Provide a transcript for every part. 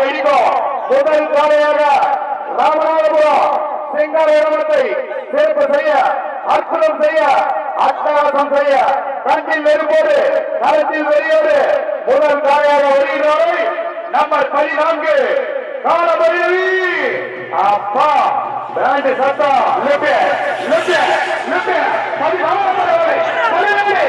அடிக்கும் முதல் காலையாக ராமநாதபுரம் சிங்காரத்தை சேர்ப்பு செய்ய அற்புதம் செய்ய அட்டகாசம் செய்ய கண்டில் வெறுப்போடு களத்தில் வெளியோடு முதல் காலையாக வருகிறாரை நம்பர் பதினான்கு காலபைரவி. அப்பா பேண்ட் சத்தம் லிப்ட் லிப்ட் லிப்ட் பதினான்கு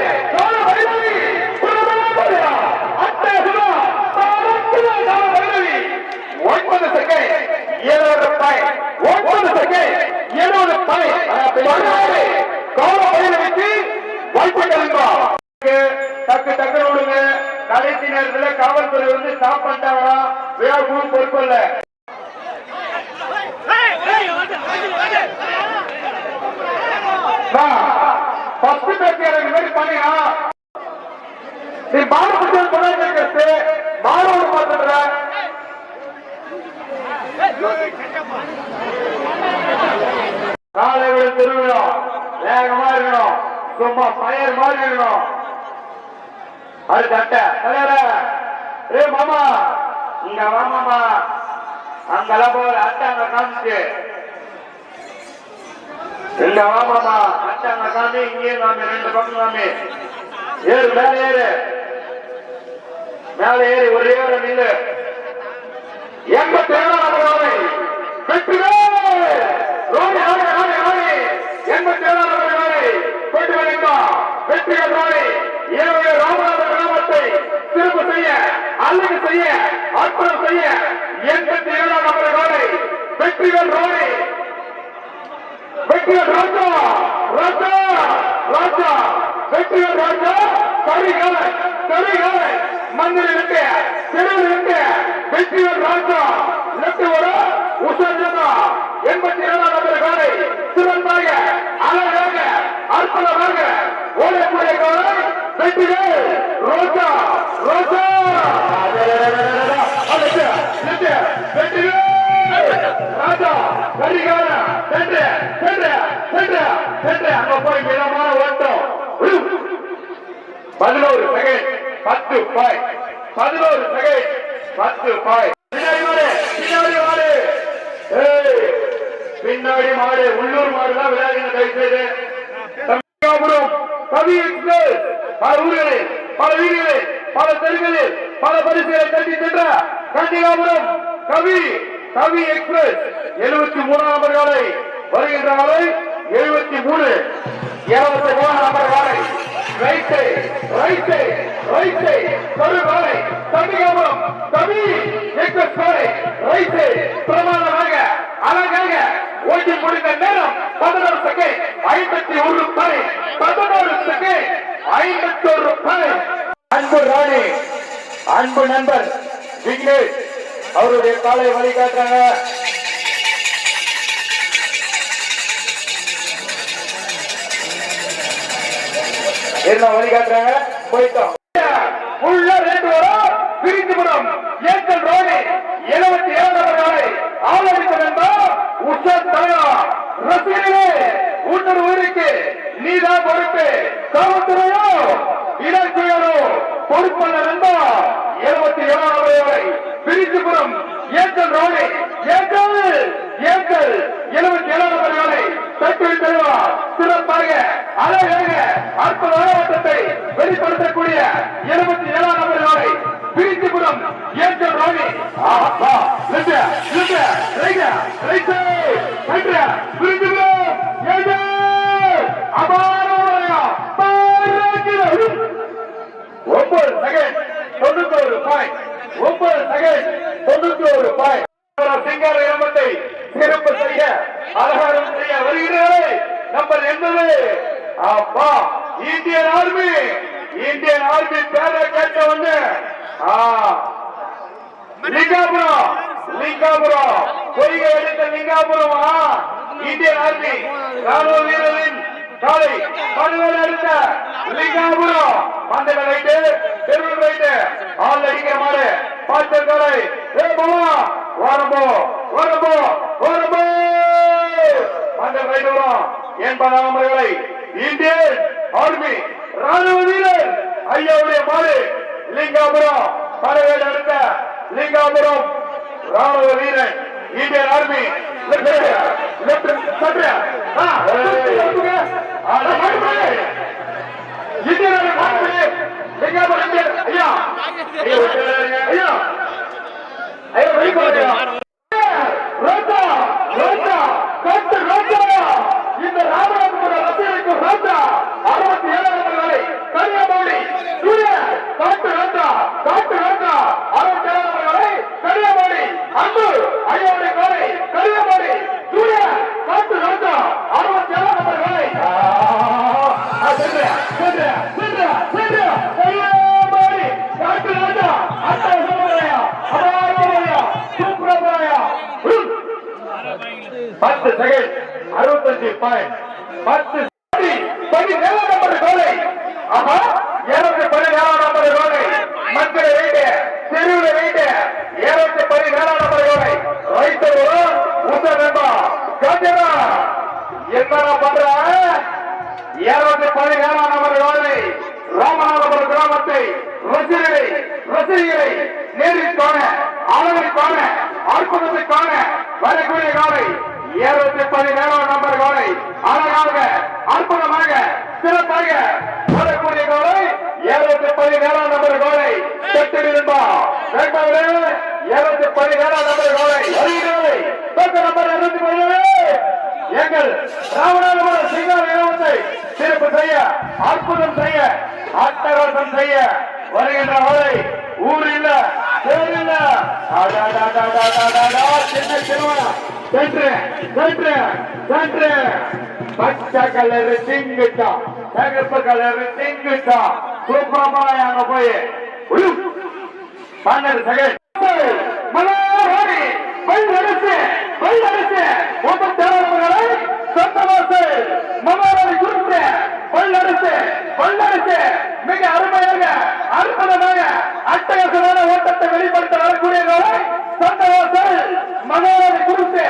ஒன்பது செகண்ட் இருபது பாயிண்ட் ஒன்பது செகண்ட் இருபது பாயிண்ட் பதினாறு. காலபைரவிக்கு வாய்ப்புகள் டக்கு டக்கு விடுங்க கடைசி காவல்துறை வந்து ஸ்டாப் பண்ணிட்டாங்கன்னா விழா குழு இருக்கணும் அது கட்ட தலைவர. ஏ மாமா. இங்க வா மாமா. அங்கெல்லாம் போல அட்டாங்க அங்க காமிச்சு. இங்க வா மாமா. அட்டை அங்க காமி இங்கே நாம ரெண்டு பக்கம் காமி ஏறு மேல ஏறு. மேல ஏறி ஒரே ஒரு நில்லு. எங்க ஏழாம் வெற்றி வெற்றிகள் ரோடி ரோடி ரோடி ரோடி எண்பத்தி ஏழாம் நம்பர் ரோடி கொண்டு வருங்கா வெற்றிகள் ரோடி ஏழு ராமநாத கிராமத்தை திரும்ப செய்ய அல்லது செய்ய அற்புதம் செய்ய எண்பத்தி ஏழாம் நம்பர் ரோடி வெற்றிகள் ரோடி வெற்றிகள் ராஜா ராஜா ராஜா. வெற்றிகள் ராஜா கரிகால கரிகால மண்ணில் இருக்கு தெருவில் இருக்கு வெற்றிகள் ராஜா. லெப்ட் வர உசர்ஜனா எண்பத்தி ஏழாம் நம்பர் காலை சிறந்தாக அழகாக அற்புதமாக ஓடக்கூடிய காலை வெற்றிகள் ரோஜா. ரோஜா வெற்றிகள் ராஜா. கரிகால சென்று சென்று சென்று சென்று. அங்க போய் மிதமான ஓட்டம். பதினோரு செகண்ட் பத்து பாய். பதினோரு செகண்ட் பத்து பாய். பின்னாடி மாடு உள்ளூர் மாடு. தான் தயவு செய்து தமிழகம் பல ஊர்களில் பல வீடுகளில் பல தெருகளில் பல பரிசுகளை தட்டி சென்ற கண்டிகாபுரம் கவி கவி எக்ஸ்பிரஸ் எழுபத்தி மூணாம் நம்பர் காலை வருகின்ற காலை எழுபத்தி மூணு. இருபத்தி மூணாம் நபர் காலை ரைட்டு ரைட்டு ரைட்டு. கரு தமிழகம் தமிழ் கவி எக்ஸ்பிரஸ். காலை ரைட்டு பிரமாணமாக அழகாக ஓட்டி முடிந்த நேரம் பதினோரு செகண்ட் ஐம்பத்தி ஒரு ரூபாய். பதினோரு செகண்ட் ஐம்பத்தி ஒரு ரூபாய். அன்பு ராணி அன்பு நண்பர் விக்னேஷ் அவருடைய காலை வழிகாட்டுறாங்க. என்ன வழிகாட்டுறாங்க போயிட்டோம். உள்ள ரெண்டு வரும் பிரிந்துபுரம் ஏக்கல் ரோடு எழுபத்தி ஏழாவது நாளை ஆலோசித்த நண்பர் உஷர் தயா ரசிகர்களே உன்னர் உயிருக்கு நீதான் பொறுப்பு. காவல்துறையோ இலக்கியரோ பொறுப்பல்ல நண்பா எழுபத்தி ஏழாம் வரை பிரிந்துபுரம் ஏக்கல் ரோடு ஏக்கல் ஏக்கல் எழுபத்தி ஏழாவது நாளை தட்டி சிறப்பாக அழகாக அற்புத ஆட்டத்தை வெளிப்படுத்தக்கூடிய இருபத்தி ஏழாம் நம்பர் நாளை பிரித்துபுரம் ஏற்றல் ரோனி ஆஹா left left right right right பிரித்துபுரம் ஏற்றல் அபாரமாயா பாராட்டுகள் ஒன்பது செகண்ட் தொண்ணூத்தோரு பாயிண்ட் ஒன்பது செகண்ட் பாயிண்ட் சிங்கார இளமத்தை சிறப்பு செய்ய அலங்காரம் செய்ய வருகிறாரே நம்பர் என்பது அப்பா இந்தியன் ஆர்மி. இந்தியன் ஆர்மி பேரை கேட்ட வந்து லிங்காபுரம் லிங்காபுரம். பொய்கை எடுத்த லிங்காபுரமா? Indian army. ராணுவ வீரரின் காலை படுவேல் எடுத்த லிங்காபுரம். அந்த ரைட்டு தெருவில் ரைட்டு ஆள் அடிக்கிற மாதிரி பார்த்த காலை ஏ மாமா வரம்போ வரம்போ வரம்போ. அந்த ரைட்டு வரும் என்பதாம் நம்பர்களை இந்தியன் ஆர்மி ராணுவ வீரர் ஐயாவுடைய மாடு லிங்காபுரம் பறவையில் எடுத்த லிங்காபுரம் ராணுவ வீரன் இந்தியன் ஆர்மி லெப்ட் லெப்ட் சட்ர ஆ ஆ மாட்டுங்க இந்தியன் ஆர்மி மாட்டுங்க எங்க போறீங்க ஐயா ஐயா ஐயா ஐயா வெயிட் பண்ணுங்க ரோஜா ரோஜா கட்டு ரோஜா இந்த ராமநாதபுர ரசிகருக்கு ரோஜா அறுபத்தி ஏழாவது வரை கன்னியாகுமரி சூரிய காட்டு ரோஜா காட்டு ரோஜா அறுபத்தி ஏழாவது அன்பு ஐயாவுடைய காலை கன்னியாகுமரி சூரிய காட்டு ரோஜா அறுபத்தி காட்டு ரோஜா அட்டை சமுதாயா அபாரமாயா சூப்பரமாயா பத்து செகண்ட் அறுபத்தஞ்சு பாயிண்ட் பத்து படி படி நம்பர் கோலை ஆமா. இருநூத்தி படி நம்பர் கோலை. மத்திய வெயிட்டு தெருவுல வெயிட்டு இருநூத்தி படி நம்பர் கோலை. ரைட்டு உத்த நண்பா காஞ்சனா என்னடா பண்ற? இருநூத்தி படி நம்பர் கோலை. ராமநாதபுரம் கிராமத்தை ரசிகரை ரசிகரை நேரில் காண அளவில் காண அற்புதத்தை காண வரக்கூடிய காலை. இருநூத்தி பதினேழாம் நம்பர் காலை. அழகாக அற்புதமாக சிறப்பாக வரக்கூடிய கோலை இருநூத்தி பதினேழாம் நம்பர் காலை பெற்றிருந்தா வேண்டாமே இருநூத்தி பதினேழாம் நம்பர் கோலை வருகிறது நம்பர் இருநூத்தி பதினேழு. எங்கள் ராமநாதபுரம் சிங்கார இனவத்தை சிறப்பு செய்ய அற்புதம் செய்ய அட்டகாசம் செய்ய வருகின்ற வரை ஊர் இல்ல பேர் சின்ன சிறுவனம் சென்று சென்று சென்று. பச்சை கலர் திங்குட்டா சிகப்பு கலர் திங்குட்டா சூப்பரமான அங்க போய் பன்னெண்டு செகண்ட் மலோரி வல்லரசு வல்லரசு முப்பத்தி ஆறாவது சொந்தவாசு மலோரி குறித்து வல்லரசு வல்லரசு மிக அருமையாக அற்புதமாக அட்டகாசமான ஓட்டத்தை வெளிப்படுத்த வரக்கூடிய சொந்தவாசல் மலோரி குறித்து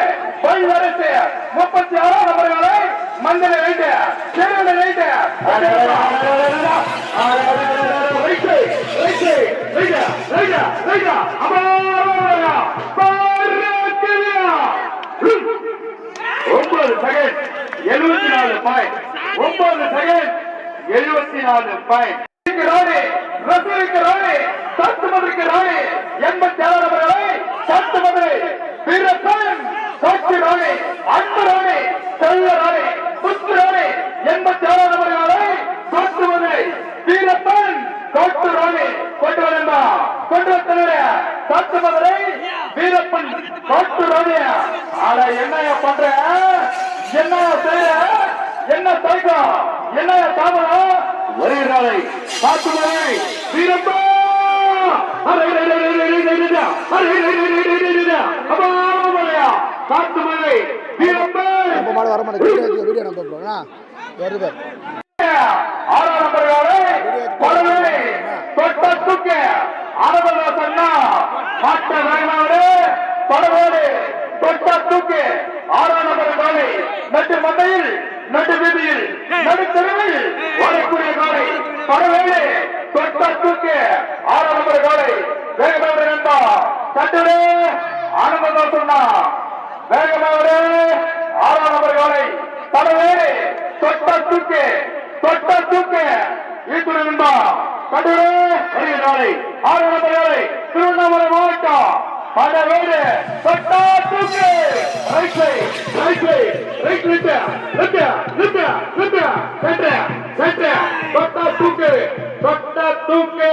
வல்லரசு முப்பத்தி ஆறாவது நபர்களை மந்திர வைத்து தெருவில் வைத்து ரைட்டு ரைட்டு ரைட்டா ரைட்டா ரைட்டா அமரா பாரதியா ஒன்பது செகண்ட் எழுபத்தி நாலு பாயிண்ட் ஒன்பது செகண்ட் எழுபத்தி நாலு பாயிண்ட் ராணி ரசிகருக்கு ராணி சத்து மதுரைக்கு ராணி எண்பத்தி ஏழு நபர்களை சத்து மதுரை வீரப்பன் சக்தி ராணி அன்பு ராணி செல்ல ராணி முத்து ராணி எண்பத்தி ஏழு நபர்களை சத்து மதுரை வீரப்பன் கோட்டு ராணி கொண்டு வரா கொண்டு வந்தவரே சத்து மதுரை வீரப்பன் கோட்டு ராணி ஆட என்னைய பண்ற? என்னைய செய்ய? என்ன தயக்கம் என்னைய தாமதம் காத்து மதுரை வீரப்பன் காத்து மதுரை வீரப்பன் நம்ம மாடு வர மாட்டேங்குது. வீடியோ நம்ம போகிறோம்னா வருது ஆறாம் நம்பர் காலை பழனி தொட்ட தூக்க அரபதாசன்னா மாட்ட வேகமாடு படவோடு தொட்ட தூக்கு ஆறாம் நம்பர் காலை நட்டு மந்தையில் நட்டு வீதியில் நடுத்தருவில் வரக்கூடிய காலை படவேடு தொட்ட தூக்கு ஆறாம் நம்பர் காலை. வேகமாடு நண்பா தட்டுடு ஆனந்ததாசன்னா வேகமாடு ஆறாம் நம்பர் காலை படவேடு தொட்ட தூக்கு தொட்ட தூக்கு ஈக்குடி நண்பா கட்டுரை வருகிற நாளை ஆறு நம்பர் நாளை திருவண்ணாமலை மாவட்டம். படவேடு தொட்ட தூக்கு. Right side right side right லிட்ட லிட்ட லிட்ட லிட்ட சென்ட்ர சென்ட்ர தொட்ட தூக்கு தொட்ட தூக்கு.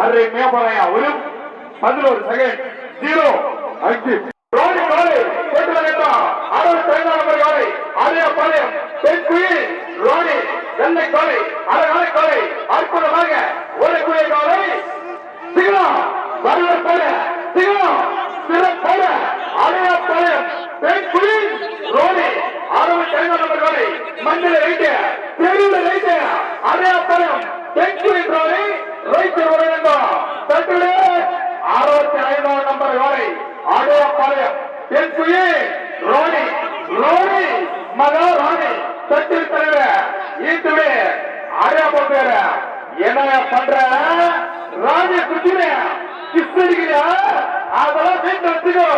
அரை மேம்பரையா ஒரு பதினோரு செகண்ட் ஜீரோ அஞ்சு. ரோடி காலை கொண்டு வரேன் அறுபத்தி ஐந்தாம் நம்பர் காலை அதே பாளையம். பெண் குயில் ரோடி வெள்ளை காலை அரை காலை காலை. அற்புதமாக. மைண்டில் ரைட்டு தெருவில் ரைட்டு அதே அப்பறம் செஞ்சுரி டிராலி நம்பர் வேலை ஆடோ பாளையம் செஞ்சுரி ரோனி ரோனி மகா ராணி தட்டு தலைவர் ஈத்துவே அடையா போட்டுற என்ன பண்ற? ராஜ குத்திரே கிஸ்தடிக்கிறியா அதெல்லாம் வீட்டு வச்சுக்கோ.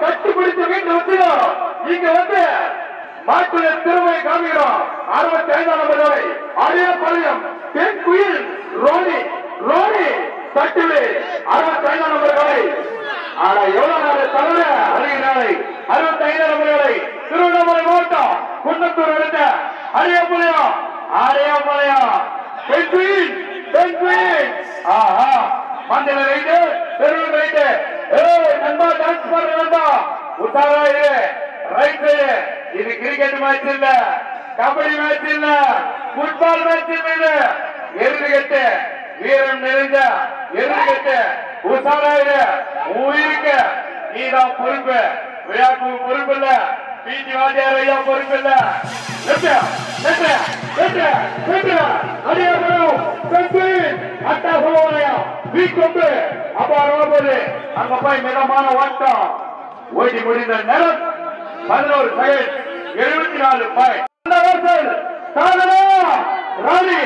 கட்டி பிடிச்ச வச்சுக்கோ. இங்க வந்து மாட்டுடைய திறமையை காமிக்கிறோம் அறுபத்தி ஐந்தாம் நம்பர் வரை அரிய பழையம் பெண் குயில் ரோனி ரோனி தட்டுவே. அறுபத்தி ஐந்தாம் நம்பர் வரை ஆனா எவ்வளவு நாள் தவிர அருகே நாளை. அறுபத்தி ஐந்தாம் நம்பர் வரை திருவண்ணாமலை மாவட்டம் குன்னத்தூர் அடுத்த அரியபாளையம் அரியபாளையம் பெண் குயில் பெண் குயில் ஆஹா. மஞ்சள் ரைட்டு பெருள் ரைட்டு. ஏய் நண்பா டான்ஸ் பண்ற நண்பா. உத்தாரா இது. ரைட் இது கிரிக்கெட் மேட்ச் இல்ல. கபடி மேட்ச் இல்ல. ஃபுட்பால் மேட்ச் இல்ல எருதுகட்டு வீரம் நிறைந்த எருதுகட்டு உசாராயிரு உயிருக்கு. நீதான் பொறுப்பு. விளையாட்டு பொறுப்பு இல்ல. பிஜி வாத்தியார் ஐயா பொறுப்பு இல்ல. அபாரமான ஓட்டம். ஓடி முடிந்த நேரம் பதினோரு செகண்ட் எழுபத்தி நாலு பாய் சாதனா ராணி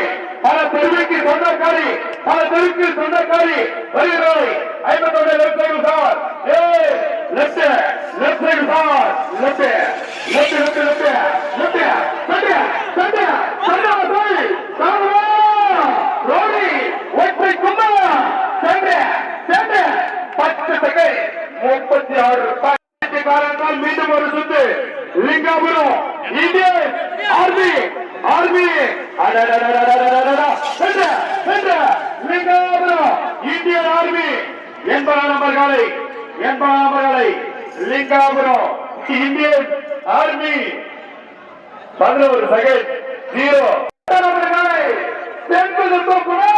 பல தெருவுக்கு சொந்தக்காரி பல தெருக்கு சொந்தக்காரி வருகிறாய். ஐம்பத்தொன்று லெப்ட் சைடு சார். ஏ left left side sir. Left left left left left சண்டை சண்டை சண்டை சாய் சாதனா ரோடி ஒற்றை கும்பா சண்டை சண்டை. பத்து செகண்ட் முப்பத்தி ஆறு ரூபாய் காரணத்தால் மீண்டும் ஒரு சுத்து Lingapuram Indian army army. Lingapuram Indian army எண்பதாம் நம்பர் காலை எண்பதாம் நம்பர் காலை லிங்காபுரம் இந்தியன் ஆர்மி பதினோரு செகண்ட் ஜீரோ நம்பர் காலை தென்பது தோப்புனா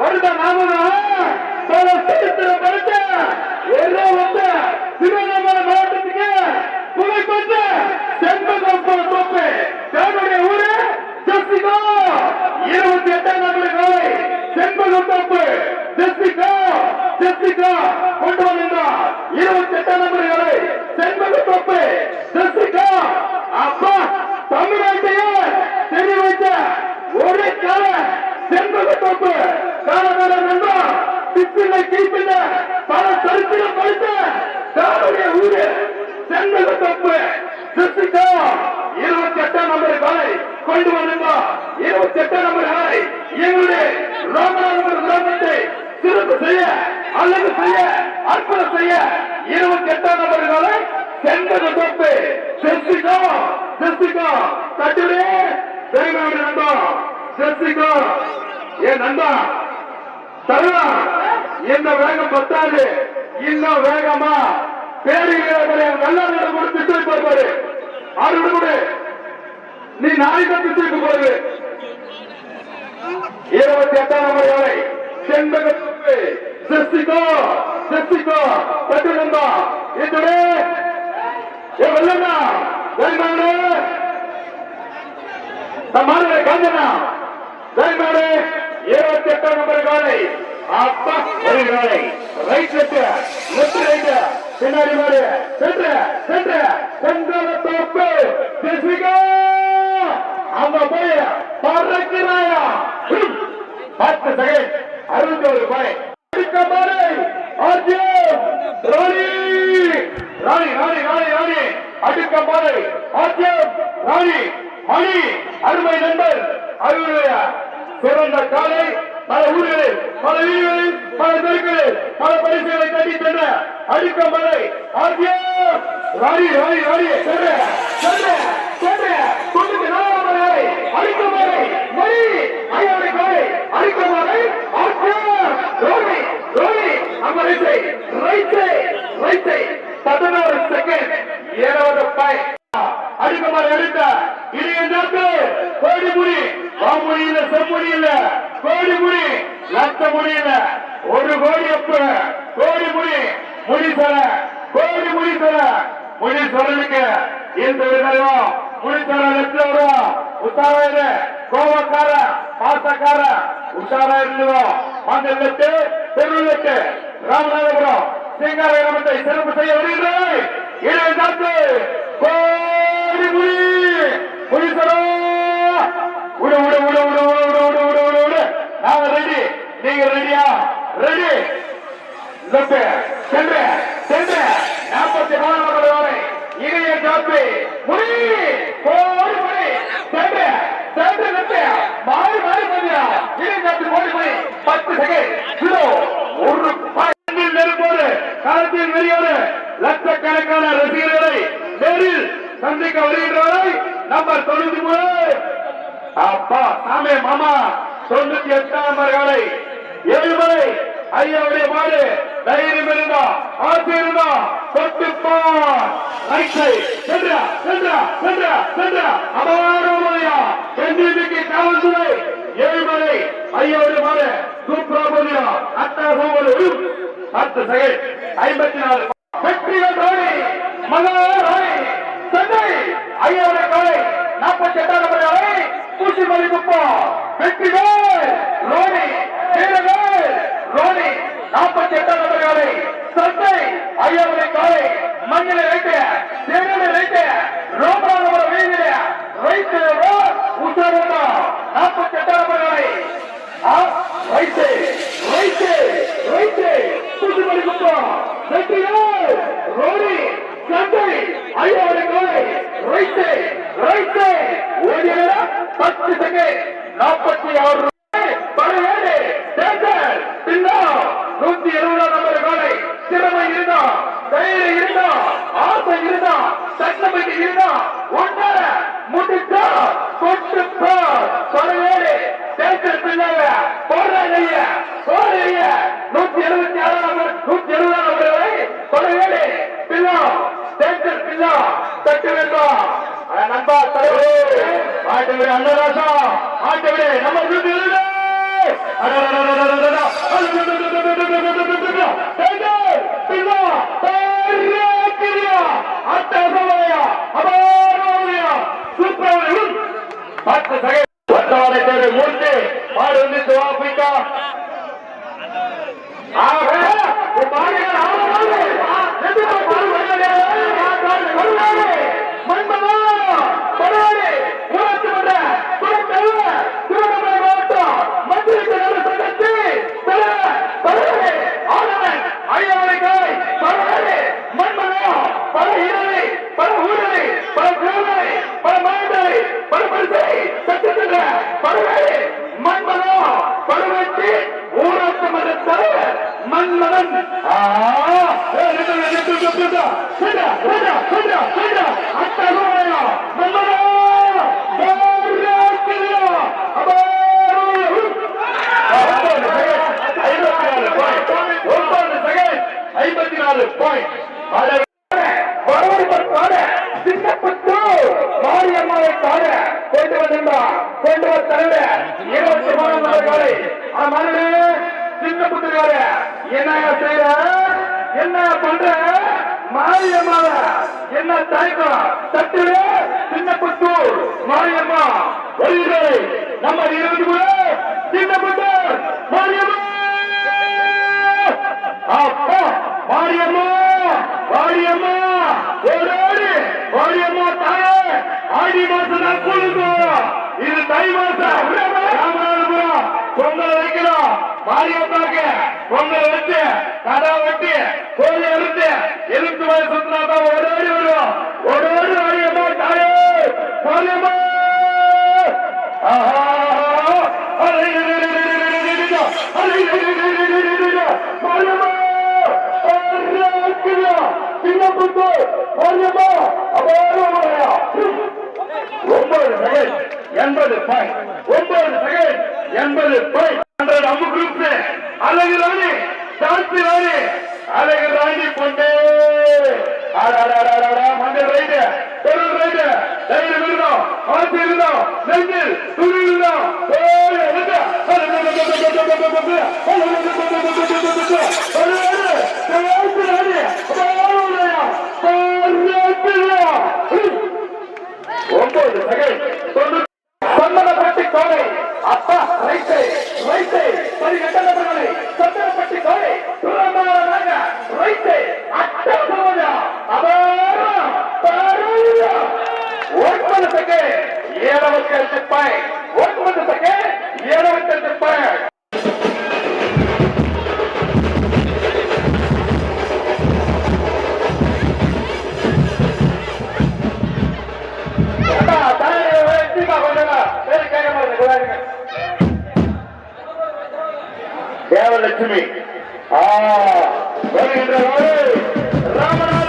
வருட நாமதா பல சரித்திர படுத்த ஏதோ வந்து திருவண்ணாமலை மாவட்டத்துக்கு புகைப்பட்ட செண்பகம் கோப்பை தன்னுடைய ஊரு ஜெசிகா இருபத்தி எட்டாம் நம்பர் காலை செண்பகம் கோப்பு ஜெசிகா ஜெசிகா கொண்டு வந்திருந்தார். இருபத்தி எட்டாம் நம்பர் காலை செண்பகம் கோப்பு ஜெசிகா அப்பா தமிழ்நாட்டையே தெரிவித்த ஒரே கால செண்பகம் கோப்பு காலகாலம் என்றார் பிப்பில்லை கீப்பில்லை பல சரித்திரம் படித்த தாருடைய ஊரு செண்பக தோப்பு. ஜஸ்டிகா இருபத்தி எட்டாம் நம்பர் காலை கொண்டு வந்தா இருபத்தி எட்டாம் நம்பர் காலை எங்களுடைய ராமநாதபுரம் கிராமத்தை சிறப்பு செய்ய அல்லது செய்ய அற்புதம் செய்ய இருபத்தி எட்டாம் நம்பர் காலை செண்பக தோப்பு. ஜஸ்டிகா ஜஸ்டிகா தட்டுடே பெருமாடு நண்பா ஜஸ்டிகா ஏன் நண்பா தருவா என்ன வேகம் பத்தாது இன்னும் வேகமா. பேருகளை நல்லா கொடுத்து திட்டு போயிருப்பாரு ஆறு விடுமுறை நீ நாளைக்கு திட்டு போறது. இருபத்தி எட்டாம் நம்பர் வரை செண்பகத்துக்கு சிருஷ்டிக்கோ சிருஷ்டிக்கோ பட்டு நம்பா இதுவே ஏ வெள்ளண்ணா வேண்டாடு நம்மாரு காஞ்சனா வேண்டாடு இருபத்தி எட்டாம் நம்பர் காலை அப்பா ஒரு காலை ரைட் லெஃப்ட் லெப்ட் ரைட் பின்னாடி மாடு. சென்று சென்று. சென்ற தோப்பு. ஜெசிகா அந்த போய் பறக்கிறாயா? பத்து செகண்ட் அறுபத்தி ஒரு பாய் அடிக்க மாடு. ஆர்ஜியம் ராணி. ராணி ராணி ராணி ராணி. அடிக்க மாடு. ஆர்ஜியம் ராணி. மணி அருமை நண்பர் அருமையா சிறந்த காலை பல ஊர்களில் பல வீடுகளில் பல தெருக்களில் பல பரிசுகளை தட்டி சென்ற அடிக்க மலை ஆர்ஜியம் ராணி ராணி ராணி சென்ற சென்ற சென்ற தொண்ணூத்தி நாலாம் மலை அடிக்க மலை மணி ஐயாவுடைய காலை அடிக்க மலை ஆர்ஜியம் ரோனி ரோனி நம்ம உஷாரா இருந்ததோ மாநிலத்து பெருநிலத்து ராமநாதபுரம் சிங்கார கிராமத்தை சிறப்பு செய்ய வருகிறேன் கோ சந்திக்க வருகின்றவரை நம்பர் தொண்ணூத்தி மூணு. அப்பா சாமி மாமா தொண்ணூத்தி எட்டாம் நம்பர்களை ஏழுமலை ஐயாவுடைய மாடு தைரியம் இருந்தா ஆசை இருந்தா தொட்டுப்பான் சென்றா சென்றா சென்றா சென்றா. அபாரமையா என்டிபிக்கு காவல்துறை. ஏழுமலை ஐயாவுடைய மாடு சூப்பரா போதியா அட்டா போவது பத்து செகண்ட் ஐம்பத்தி நாலு வெற்றிகள் ராணி மகா ராணி சென்னை ஐயாவுடைய காலை நாற்பத்தி எட்டாம் நம்பர் காலை பூச்சிமல்லி குப்பம் வெற்றிகள் ரோனி வீரர்கள் ரோனி நாற்பத்தி எட்டாம் ஆட்டவிட அன்னராசா ஆட்டவிட நம்ம வீட்டு மூர்த்தி மன்மதன் ஆ, ஏ, நிறுத்து, நிறுத்து, நிறுத்து, நிறுத்து. சென்றா, சென்றா, சென்றா, சென்றா. அட்டகாயா, மன்மதா, போராட்டியா, அபாரம். ஒன்பது செகண்ட், ஐம்பத்தி நாலு பாயிண்ட். ஒன்பது செகண்ட், ஐம்பத்தி நாலு பாயிண்ட். அட, வரவழைப்பதற்காக சின்னப்பட்டு மாரியம்மாவை காண கொண்டு வந்திருந்தார் கொண்டு வந்த தலைவர் இருபத்தி மூணாம் நாள் காலை மனு சின்னப்பட்டுக்கார என்ன செய்யற என்ன பண்ற மாரியம்மாவ என்ன தாய்க்கம் சின்னப்பட்டூர் மாரியம்மா வருகிறது நம்ம இருபத்தி மூணு சின்னப்பட்டூர் மாரியம்மா! அப்பா மாரியம்மா மாரியம்மா! ஓடோடி மாரியம்மா தாயே ஆடி மாசம் தான் கூழுக்கு இது தை மாசம். மாரியம்மாக்கு பொங்கல் வச்சு கடை வெட்டி கோயில் அறுத்து எலும்பு வயசு சுத்தினா தான் ஓடோடி வரும் ஓடோடி மாரியம்மா தாயே? மாரியம்மா ஆஹா! ஒன்பது செகண்ட் எண்பது பாயிண்ட் ஒன்பது செகண்ட் எண்பது பாயிண்ட் அம்மு குரூப் அழகு ராணி சாந்தி ராணி அழகு ராணி பொண்ணு மஞ்சள் ரைட்டு பொருள் ரைட்டு தைரியம் இருந்தோம் ஆசை இருந்தோம் நெஞ்சில் துணி தேவலட்சுமி. ஆ வருகின்ற ராமநாத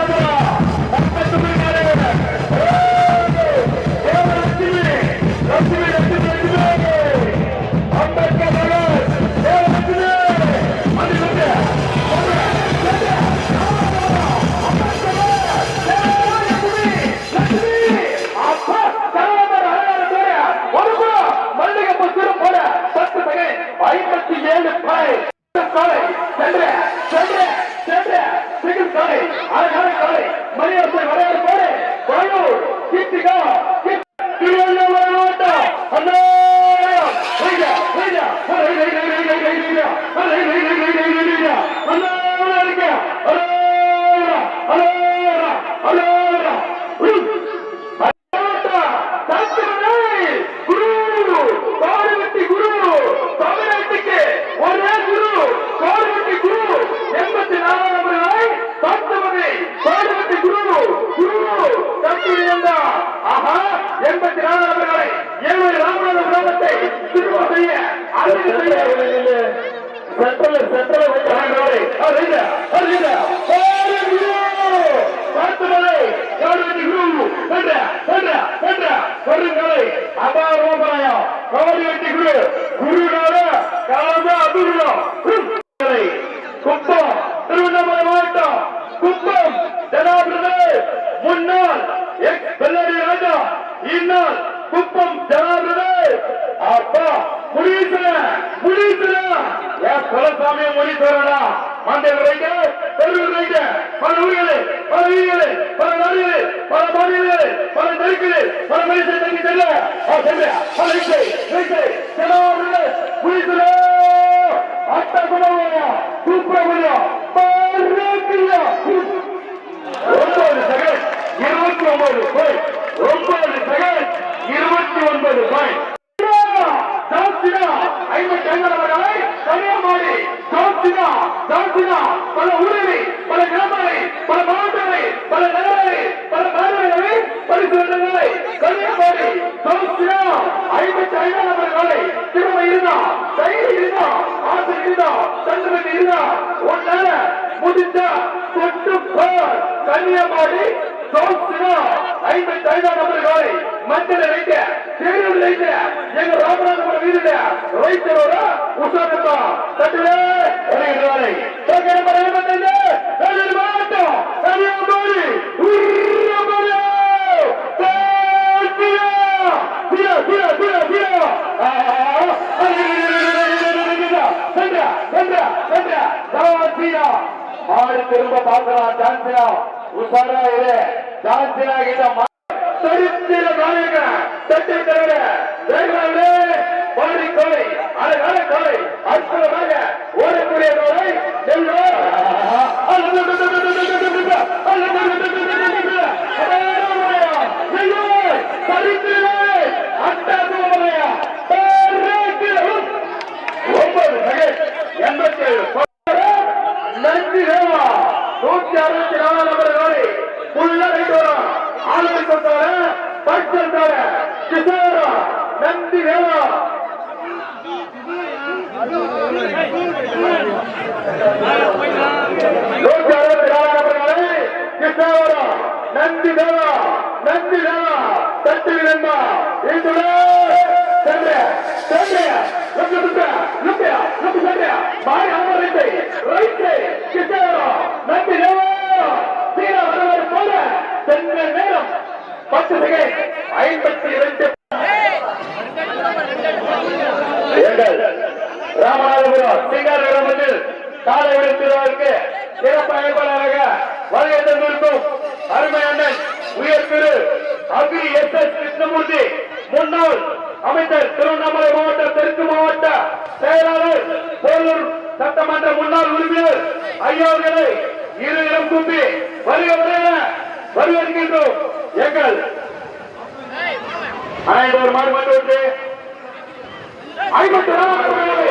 ಮುಡಿಯುತ್ತಿಲ್ಲ ಮುಡಿಯುತ್ತಿಲ್ಲ ಯಾ ಕುಲಸ್ವಾಮಿಯ ಮುಡಿತಾರಣ ಮಂಡ್ಯ ರೈತೆ ಬೆಂಗಳೂರು ರೈತೆ பல ஊர்களே பல வீடுகளே பல நாடுகளே பல மாநிலங்களே பல தெருக்களே பல மனித தங்கி செல்ல பல இசை இசை செலவாடுகளே புரிந்துள்ள அட்டகுணவா சுப்பிரமணியா பாரதியா ஒன்பது செகண்ட் இருபத்தி ஒன்பது பாயிண்ட் ஒன்பது செகண்ட் இருபத்தி ஒன்பது பாயிண்ட் ஐம்பத்தி ஐந்தாயிரம் கன்னியாகுமரி ஜாஸ்தினா ஜாஸ்தினா பல ஊரில் பல கிராமங்களை பல மாவட்டங்களை பல நகரங்களை பல மாநிலங்களை பரிசுகளை கன்னியாகுமரி ஜாஸ்தினா ஐம்பத்தி ஐந்தாயிரம் காலை திரும்ப இருந்தா தைரியம் இருந்தா ஆசை இருந்தா தண்டனை இருந்தா ஒன்னால முடிஞ்ச தொட்டு கன்னியாகுமரி ஜாஸ்தினா ஐம்பத்தி ஐந்தாம் நம்பர் காலை மஞ்சள் ரைட்டு சீரியல் ரைட்டு எங்க ராமநாதபுரம் வீதியில ரைத்தரோட உஷாரத்தா தட்டுவே இறங்கிடுவாரை இருபத்தைந்து மாவட்டம் கன்னியாகுமரி. திரும்ப பாக்கலாம் சான்சியா உஷாரா இரு. சான்சியா கிட்ட சரித்திர நாயக தட்டை தவிர வேகவே பாடி கோலை அழகான கோலை அற்புதமாக ஓடக்கூடிய கோலை ஒன்பது செகண்ட் எண்பத்தி ஏழு நன்றி தேவா நூத்தி அறுபத்தி நாலு நம்பர் கோலை புள்ள ரைட் வரும் ஆளுமை கொண்டவர பட்சத்தவர கிஷோரா நந்தி தேவா நூற்றி அறுபத்தி நாலு நபர்களை கிருஷ்ணாவரா நந்தி தேவா நந்தி தேவா தட்டி நண்பா இந்துட சென்ற சென்ற லுக்கு லுக்க லுக்கியா லுக்கு சென்ற மாறி அவர் ரைட்டை ரைட்டை கிருஷ்ணாவரா நந்தி தேவா சீனா வருவது போல சென்ற நேரம் பத்து செகண்ட் ஐம்பத்தி இரண்டு எங்கள் காலை விடுத்திருவதற்கு சிறப்பு அழைப்பாளராக வருகை தந்திருக்கும் அருமை அண்ணன் உயர் திரு அபி எஸ் எஸ் கிருஷ்ணமூர்த்தி. முன்னாள் அமைச்சர் திருவண்ணாமலை மாவட்ட தெற்கு மாவட்ட செயலாளர் போலூர் சட்டமன்ற முன்னாள் உறுப்பினர் ஐயாவர்களை இரு இடம் கூப்பி வருக வருக எங்கள் அனைவரும் மாடு மாட்டு விட்டு ஐம்பத்தி நாலு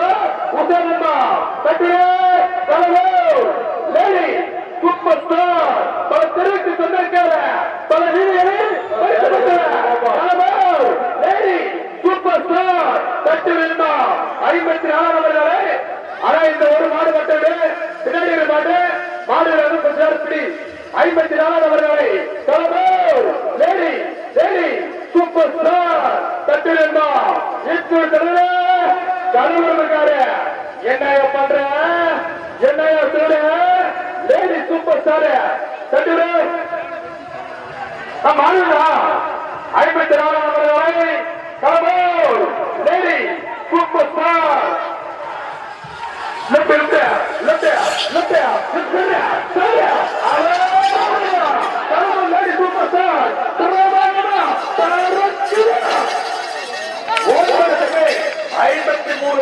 Look at that! Look at that! Look at that! Look at that! Look at that! ஐம்பத்தி மூணு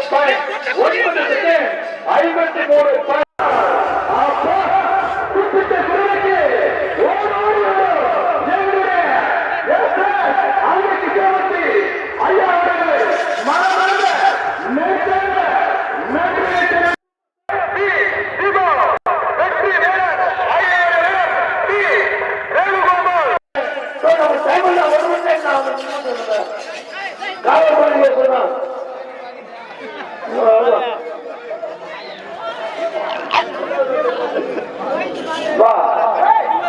ஐம்பத்தி மூணு